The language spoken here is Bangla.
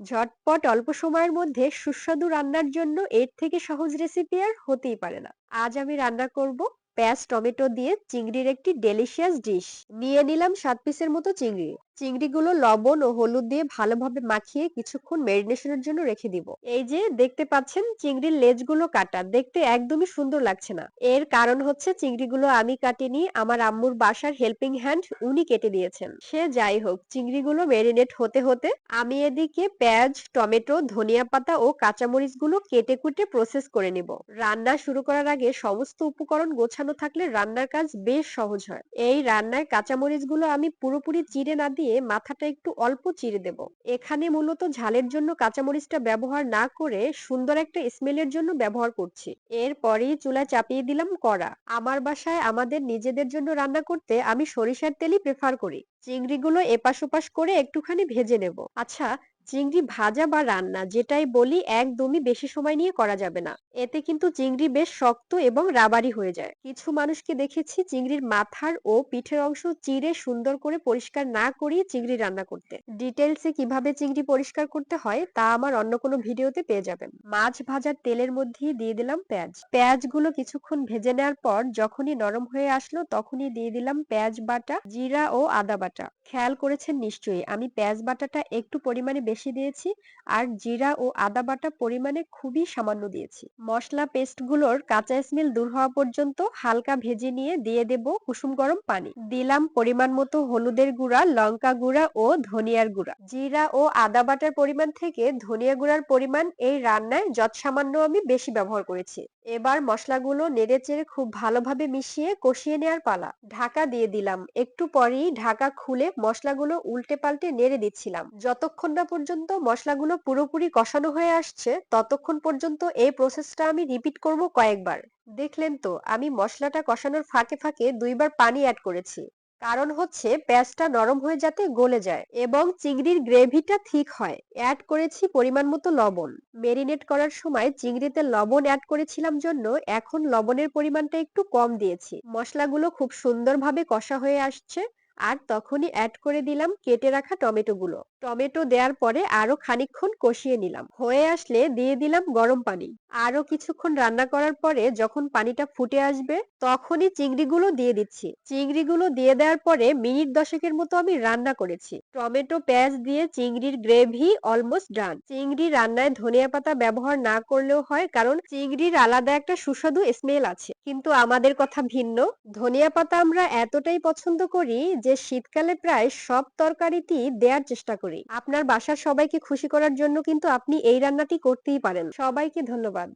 ঝটপট অল্প সময়ের মধ্যে সুস্বাদু রান্নার জন্য এর থেকে সহজ রেসিপি আর হতেই পারে না। আজ আমি রান্না করব পেঁয়াজ, টমেটো দিয়ে চিংড়ির একটি ডেলিশিয়াস ডিশ নিয়ে নিলাম সাত পিসের মতো চিংড়ি। চিংড়িগুলো লবণ ও হলুদ দিয়ে ভালোভাবে মাখিয়ে কিছুক্ষণ মেরিনেশনের জন্য রেখে দিব। এই যে, দেখতে পাচ্ছেন চিংড়ির লেজগুলো কাটা। দেখতে একদমই সুন্দর লাগছে না। এর কারণ হচ্ছে চিংড়িগুলো আমি কাটিনি, আমার আম্মুর বাসার হেল্পিং হ্যান্ড উনি কেটে দিয়েছেন। সে যাই হোক, চিংড়িগুলো মেরিনেট হতে হতে আমি এদিকে পেঁয়াজ, টমেটো, ধনিয়া পাতা ও কাঁচামরিচগুলো কেটে কুটে প্রসেস করে নিব। রান্না শুরু করার আগে সমস্ত উপকরণ গোছানো থাকলে রান্নার কাজ বেশ সহজ হয়। এই রান্নায় কাঁচামরিচগুলো আমি পুরোপুরি চিড়ে না দিয়ে মাথাটা একটু অল্প চিড়ে দেব। এখানে মূলত ঝালের জন্য কাঁচামরিচটা ব্যবহার না করে সুন্দর একটা স্মেলের জন্য ব্যবহার করছি। এরপরেই চুলা চাপিয়ে দিলাম কড়া। আমার বাসায় আমাদের নিজেদের জন্য রান্না করতে আমি সরিষার তেলই প্রেফার করি। চিংড়িগুলো এপাশ ওপাশ করে একটুখানি ভেজে নেব। আচ্ছা চিংড়ি ভাজা বা রান্না যেটাই বলি একদমই বেশি সময় নিয়ে করা যাবে না। এতে কিন্তু চিংড়ি বেশ শক্ত এবং রাবারি হয়ে যায়। কিছু মানুষকে দেখেছি চিংড়ির মাথার ও পিঠের অংশ চিড়ে সুন্দর করে পরিষ্কার না করিয়ে চিংড়ি রান্না করতে। ডিটেলসে কীভাবে চিংড়ি পরিষ্কার করতে হয় তা আমার অন্য কোনো ভিডিওতে পেয়ে যাবেন। মাছ ভাজার তেলের মধ্যেই দিয়ে দিলাম পেঁয়াজ। পেঁয়াজগুলো কিছুক্ষণ ভেজে নেওয়ার পর যখনই নরম হয়ে আসলো তখনই দিয়ে দিলাম পেঁয়াজ বাটা, জিরা ও আদা বাটা। খেয়াল করেছেন নিশ্চয়ই, আমি পেঁয়াজ বাটাটা একটু পরিমাণে বেশি দিয়েছি। আর জিরা ও আদা বাটা পরিমাণে খুবই সামান্য দিয়েছি। মশলা পেস্টগুলোর কাঁচা স্মেল দূর হওয়া পর্যন্ত হালকা ভেজে নিয়ে দিয়ে দেব কুসুম গরম পানি। দিলাম পরিমাণ মতো হলুদের গুঁড়া, লঙ্কা গুঁড়া ও ধনিয়ার গুঁড়া। জিরা ও আদা বাটার পরিমাণ থেকে ধনিয়া গুঁড়ার পরিমাণ এই রান্নায় যৎসামান্য আমি বেশি ব্যবহার করেছি। এবার মশলাগুলো নেড়ে চেড়ে খুব ভালোভাবে মিশিয়ে কষিয়ে নেওয়ার পালা। ঢাকা দিয়ে দিলাম। একটু পরেই ঢাকা খুলে মশলাগুলো উল্টে পাল্টে নেড়ে দিচ্ছিলাম। যতক্ষণ না পর্যন্ত মশলাগুলো পুরোপুরি কষানো হয়ে আসছে, ততক্ষণ পর্যন্ত এই প্রসেসটা আমি রিপিট করব কয়েকবার। দেখলেন তো, আমি মশলাটা কষানোর ফাঁকে ফাঁকে দুইবার পানি অ্যাড করেছি। কারণ হচ্ছে পেঁয়াজটা নরম হয়ে যাতে গলে যায় এবং চিংড়ির গ্রেভিটা ঠিক হয়। অ্যাড করেছি পরিমাণ মতো লবণ। মেরিনেট করার সময় চিংড়িতে লবণ অ্যাড করেছিলাম জন্য এখন লবণের পরিমাণটা একটু কম দিয়েছি। মশলাগুলো খুব সুন্দরভাবে কষা হয়ে আসছে। আর তখনই অ্যাড করে দিলাম কেটে রাখা টমেটো গুলো টমেটো দেওয়ার পরে আরও খানিকক্ষণ কষিয়ে নিলাম। হয়ে আসলে দিয়ে দিলাম গরম পানি। আরও কিছুক্ষণ রান্না করার পরে যখন পানিটা ফুটে আসবে, তখনই চিংড়িগুলো দিয়ে দিচ্ছি। চিংড়িগুলো দিয়ে দেওয়ার পরে মিনিট দশেকের মতো আমি রান্না করেছি। টমেটো পেঁয়াজ দিয়ে চিংড়ির গ্রেভি অলমোস্ট ডান চিংড়ি রান্নায় ধনিয়া পাতা ব্যবহার না করলেও হয়, কারণ চিংড়ির আলাদা একটা সুস্বাদু স্মেল আছে। কিন্তু আমাদের কথা ভিন্ন। ধনিয়া পাতা আমরা এতটাই পছন্দ করি যে শীতকালে প্রায় সব তরকারিতেই দেওয়ার চেষ্টা করি। আপনার বাসার সবাইকে খুশি করার জন্য কিন্তু আপনি এই রান্নাটি করতেই পারেন। সবাইকে ধন্যবাদ।